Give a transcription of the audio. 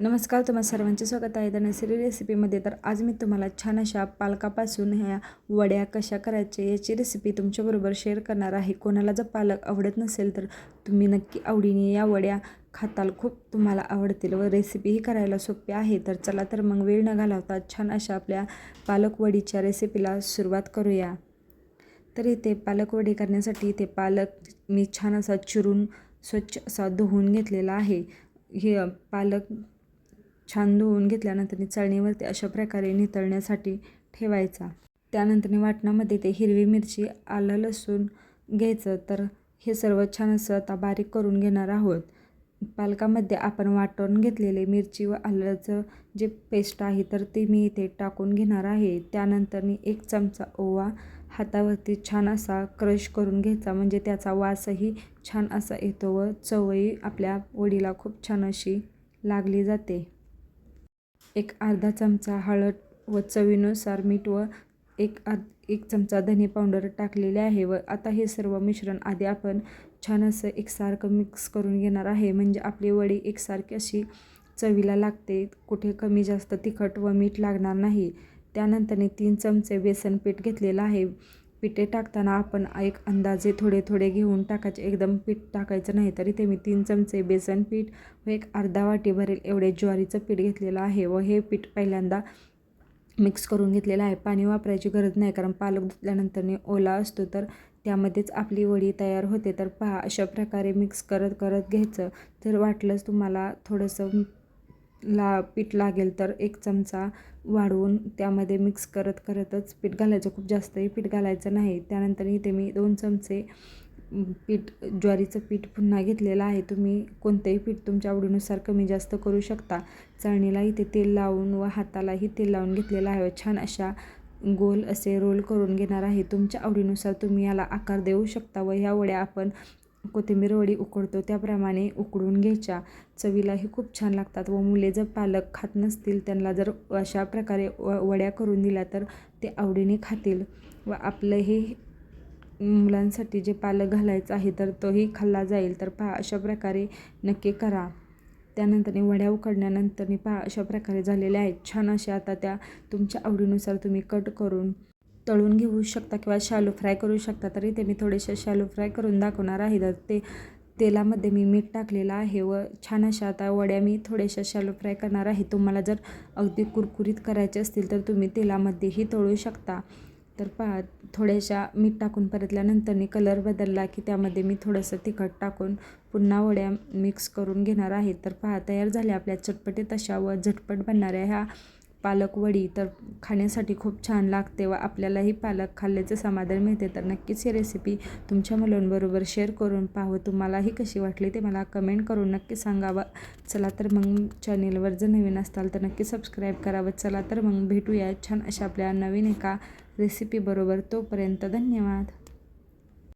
नमस्कार तुम्हा सर्वांचे स्वागत आहे. तर रेसिपीमध्ये तर आज मी तुम्हाला छान अशा पालकापासून ह्या वड्या कशा करायच्या याची रेसिपी तुमच्याबरोबर शेअर करणार आहे. कोणाला जर पालक आवडत नसेल तर तुम्ही नक्की आवडीने या वड्या खाताल. खूप तुम्हाला आवडतील व रेसिपीही करायला सोपी आहे. तर चला तर मग वेळ न घालवता छान अशा आपल्या पालकवडीच्या रेसिपीला सुरुवात करूया. तर इथे पालकवडी करण्यासाठी इथे पालक मी छान असा चिरून स्वच्छ असा धुवून घेतलेला आहे. हे पालक छान धुवून घेतल्यानंतर चाळणीवरती अशा प्रकारे नितळण्यासाठी ठेवायचा. त्यानंतर वाटणामध्ये ते हिरवी मिरची आलं लसूण घ्यायचं. तर हे सर्व छान असं आता बारीक करून घेणार आहोत. पालकामध्ये आपण वाटून घेतलेले मिरची व आल्याचं जे पेस्ट आहे तर ती मी इथे टाकून घेणार आहे. त्यानंतर मी एक चमचा ओवा हातावरती छान असा क्रश करून घ्यायचा. म्हणजे त्याचा वासही छान असा येतो व चवही आपल्या वडीला खूप छान अशी लागली जाते. एक अर्धा चमचा हळद व चवीनुसार मीठ व एक अर्ध एक चमचा धने पावडर टाकलेले आहे व आता हे सर्व मिश्रण आधी आपण छान असं एकसारखं मिक्स करून घेणार आहे. म्हणजे आपली वडी एकसारखी अशी चवीला लागते. कुठे कमी जास्त तिखट व मीठ लागणार नाही. त्यानंतरने तीन चमचे बेसन पीठ घेतलेलं आहे. पिठे टाकताना आपण एक अंदाजे थोडे थोडे घेऊन टाकायचे. एकदम पीठ टाकायचं नाही तरी ते मी तीन चमचे बेसन पीठ व एक अर्धा वाटी भरेल एवढे ज्वारीचं पीठ घेतलेलं आहे व हे पीठ पहिल्यांदा मिक्स करून घेतलेलं आहे. पाणी वापरायची गरज नाही कारण पालक धुतल्यानंतर ओला असतो तर त्यामध्येच आपली वडी तयार होते. तर पहा अशा प्रकारे मिक्स करत करत घ्यायचं. तर वाटलंच तुम्हाला थोडंसं ला पीठ लागेल तर एक चमचा वाढवून त्यामध्ये मिक्स करत करतच पीठ घालायचं. खूप जास्तही पीठ घालायचं नाही. त्यानंतर इथे मी दोन चमचे पीठ ज्वारीचं पीठ पुन्हा घेतलेलं आहे. तुम्ही कोणतंही पीठ तुमच्या आवडीनुसार कमी जास्त करू शकता. चळणीला इथे तेल लावून व हातालाही तेल लावून घेतलेलं आहे छान अशा गोल असे रोल करून घेणार आहे. तुमच्या आवडीनुसार तुम्ही याला आकार देऊ शकता व ह्या वड्या आपण कोथिंबीर वडी उकडतो. त्याप्रमाणे उकडून घ्यायच्या. चवीलाही खूप छान लागतात व मुले जर पालक खात नसतील त्यांना जर अशा प्रकारे व वड्या करून दिल्या तर ते आवडीने खातील. व आपलं हे मुलांसाठी जे पालक घालायचं आहे तर तोही खाल्ला जाईल. तर पहा अशा प्रकारे नक्की करा. त्यानंतरने वड्या उकडल्यानंतर पहा अशा प्रकारे झालेल्या आहेत. छान अशा आता त्या तुमच्या आवडीनुसार तुम्ही कट करून तळून घेऊ शकता किंवा शालू फ्राय करू शकता तरी ते मी थोडेसे शालू फ्राय करून दाखवणार आहे. तर ते तेलामध्ये मी मीठ टाकलेलं आहे व छान अशा आता वड्या मी थोड्याशा शालो फ्राय करणार आहे. तुम्हाला जर अगदी कुरकुरीत करायचे असतील तर तुम्ही तेलामध्येही तळू शकता. तर पहा थोड्याशा मीठ टाकून परतल्यानंतर कलर बदलला की त्यामध्ये मी थोडंसं तिखट टाकून पुन्हा वड्या मिक्स करून घेणार आहे. तर पहा तयार झाल्या आपल्या चटपटीत अशा व झटपट बनणाऱ्या ह्या पालक वडी तर खाण्यासाठी खूप छान लागते व आपल्यालाही पालक खाल्ल्याचं समाधान मिळते. तर नक्कीच ही रेसिपी तुमच्या मुलांबरोबर शेअर करून पाहावं. तुम्हालाही कशी वाटली ते मला कमेंट करून नक्की सांगावं. चला तर मग चॅनेलवर जर नवीन असताल तर नक्की सबस्क्राईब करावं. चला तर मग भेटूया छान अशा आपल्या नवीन एका रेसिपीबरोबर तोपर्यंत धन्यवाद.